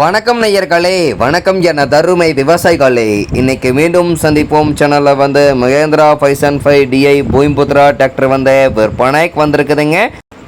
வணக்கம் நேயர்களே வணக்கம் என தருமை விவசாயிகளே. இன்னைக்கு மீண்டும் சந்திப்போம் சேனலில் வந்து Mahindra five seven five DI Bhoomiputra tractor வந்து விற்பனைக்கு வந்திருக்குதுங்க.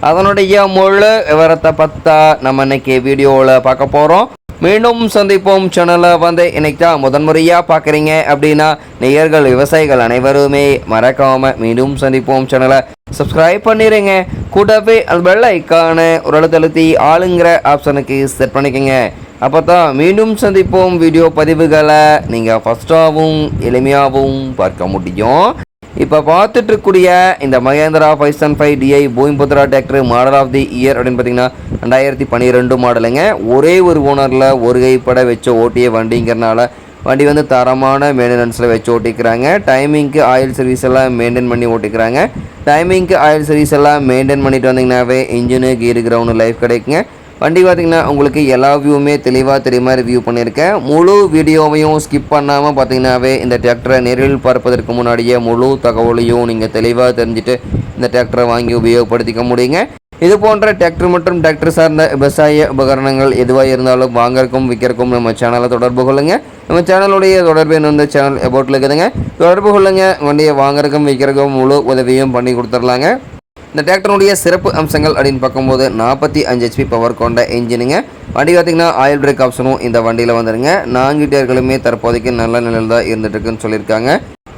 அதனுடைய முழு விவரத்தை பார்த்தா நம்ம இன்னைக்கு வீடியோவில் பார்க்க போகிறோம் மீண்டும் சந்திப்போம் சேனலை வந்து இன்னைக்கு தான் முதன்முறையாக பார்க்குறீங்க அப்படின்னா நேயர்கள் விவசாயிகள் அனைவருமே மறக்காமல் மீண்டும் சந்திப்போம் சேனலை சப்ஸ்கிரைப் பண்ணிடுங்க கூடவே அது வெள்ளை ஐக்கான ஒரு அழுத்தழுத்தி ஆளுங்கிற ஆப்ஷனுக்கு செட் பண்ணிக்கோங்க. அப்போ தான் மீண்டும் சந்திப்போம் வீடியோ பதிவுகளை நீங்கள் ஃபஸ்ட்டாகவும் எளிமையாகவும் பார்க்க முடியும். இப்போ பார்த்துட்டு இருக்கக்கூடிய இந்த Mahindra five seven five DI Bhoomiputra tractor model of the year அப்படின்னு பார்த்தீங்கன்னா ரெண்டாயிரத்தி பன்னிரெண்டு மாடலுங்க. ஒரே ஒரு ஓனரில் ஒரு கைப்பட வச்சு ஓட்டிய வண்டிங்கிறனால வண்டி வந்து தரமான மெயின்டெனன்ஸில் வச்சு ஓட்டிக்கிறாங்க. டைமிங்க்கு ஆயில் சர்வீஸ் எல்லாம் மெயின்டைன் பண்ணி ஓட்டிக்கிறாங்க. டைமிங்க்கு ஆயில் சர்வீஸ் எல்லாம் மெயின்டைன் பண்ணிட்டு வந்தீங்கன்னாவே இன்ஜினு கீர் கிரவுண்டு லைஃப் கிடைக்குங்க. வண்டி பார்த்தீங்கன்னா உங்களுக்கு எல்லா வியூவுமே தெளிவாக தெரியுமா ரிவ்யூ பண்ணியிருக்கேன். முழு வீடியோவையும் ஸ்கிப் பண்ணாமல் பார்த்தீங்கன்னாவே இந்த டிராக்டரை நேரில் பார்ப்பதற்கு முன்னாடியே முழு தகவலையும் நீங்கள் தெளிவாக தெரிஞ்சுட்டு இந்த டிராக்டரை வாங்கி உபயோகப்படுத்திக்க முடியுங்க. இது போன்ற டிராக்டர் மற்றும் டிராக்டர் சார்ந்த விவசாய உபகரணங்கள் எதுவாக இருந்தாலும் வாங்கறக்கும் விற்கிறக்கும் நம்ம சேனலை தொடர்பு கொள்ளுங்க. நம்ம சேனலுடைய தொடர்பு என்ன வந்து சேனல் எபோட்டில் இருக்குதுங்க. தொடர்பு கொள்ளுங்க. வண்டியை வாங்குறதுக்கும் விற்கிறக்கும் முழு உதவியும் பண்ணி கொடுத்துர்லாங்க இந்த டிராக்டருடைய சிறப்பு அம்சங்கள் அப்படின்னு பார்க்கும்போது நாற்பத்தி அஞ்சு ஹெச்பி பவர் கொண்ட இன்ஜினுங்க. வண்டி பார்த்திங்கன்னா ஆயில் பிரேக் ஆப்ஷனும் இந்த வண்டியில் வந்துருங்க. நான்கு டயர்களுமே தற்போதைக்கு நல்ல நிலையில் தான் இருந்துட்டுருக்குன்னு சொல்லியிருக்காங்க.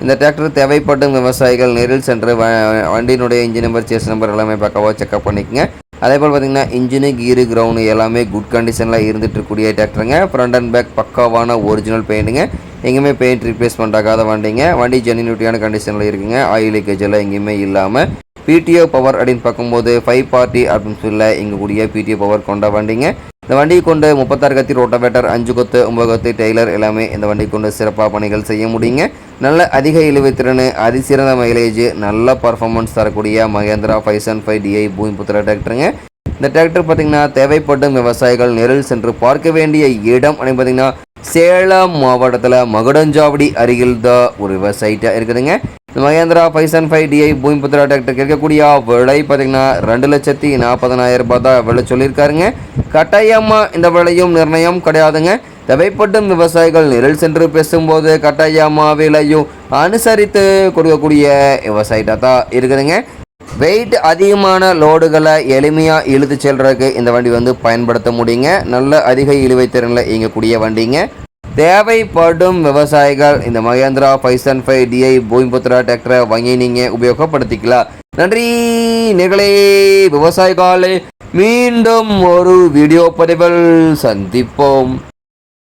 இந்த டிராக்டர் தேவைப்படும் விவசாயிகள் நேரில் சென்று வ வண்டியினுடைய இன்ஜின் நம்பர் சேஸ் நம்பர் எல்லாமே பக்கவாக செக்அப் பண்ணிக்கங்க. அதே போல் பார்த்தீங்கன்னா இன்ஜினு கீரு கிரவுண்டு எல்லாமே குட் கண்டிஷனில் இருந்துட்டு இருக்கக்கூடிய டிராக்டருங்க. ஃப்ரண்ட் அண்ட் பேக் பக்காவான ஒரிஜினல் பெயிண்ட்டுங்க எங்கேயுமே பெயிண்ட் ரீப்ளேஸ்மெண்ட் ஆகாத வண்டிங்க. வண்டி ஜென்யூனிட்டியான கண்டிஷனில் இருக்குங்க. ஆயில் லீக்கேஜ் எல்லாம் எங்கேயுமே இல்லாமல் பிடிஓ பவர் அப்படின்னு பார்க்கும்போது ஃபைவ் பார்ட்டி அப்படின்னு சொல்ல இங்கே கூடிய பிடிஓ பவர் கொண்ட வண்டிங்க. இந்த வண்டியை கொண்டு முப்பத்தாறு கத்தி ரோட்டோவேட்டர் அஞ்சு கொத்து ஒன்பது கொத்து டெய்லர் எல்லாமே இந்த வண்டி கொண்டு சிறப்பாக பணிகள் செய்ய முடியுங்க. நல்ல அதிக இழுவை திறன் அதிசிறந்த மைலேஜ் நல்ல பர்ஃபார்மன்ஸ் தரக்கூடிய Mahindra five seven five DI Bhoomiputra டிராக்டருங்க இந்த டிராக்டர் பார்த்தீங்கன்னா தேவைப்படும் விவசாயிகள் நேரில் சென்று பார்க்க வேண்டிய இடம் அப்படின்னு பார்த்தீங்கன்னா சேலம் மாவட்டத்தில் மகுடஞ்சாவடி அருகில் தான் ஒரு விவசாயிட்டாக இருக்குதுங்க. இந்த Mahindra five seven five DI Bhoomiputra tractor கேட்கக்கூடிய விலை பார்த்தீங்கன்னா ரெண்டு லட்சத்தி நாற்பதனாயிரம் ரூபாய் தான் விலை சொல்லியிருக்காருங்க. கட்டாயமாக இந்த விலையும் நிர்ணயம் கிடையாதுங்க. தேவைப்படும் விவசாயிகள் நிரல் சென்று பேசும்போது கட்டாயமாக விலையும் அனுசரித்து கொடுக்கக்கூடிய விவசாயிட்டாக தான் இருக்குதுங்க. வெயிட் அதிகமான லோடுகளை எளிமையாக இழுத்து செல்றதுக்கு இந்த வண்டி வந்து பயன்படுத்த முடியுங்க. நல்ல அதிக இழுவை திறனில் இயங்கக்கூடிய வண்டிங்க. தேவைப்படும் விவசாயிகள் இந்த Mahindra five seven five DI Bhoomiputra டிராக்டரை வாங்கி நீங்கள் உபயோகப்படுத்திக்கலாம். நன்றி நிகழே விவசாயிகளே மீண்டும் ஒரு வீடியோ பதிவில் சந்திப்போம்.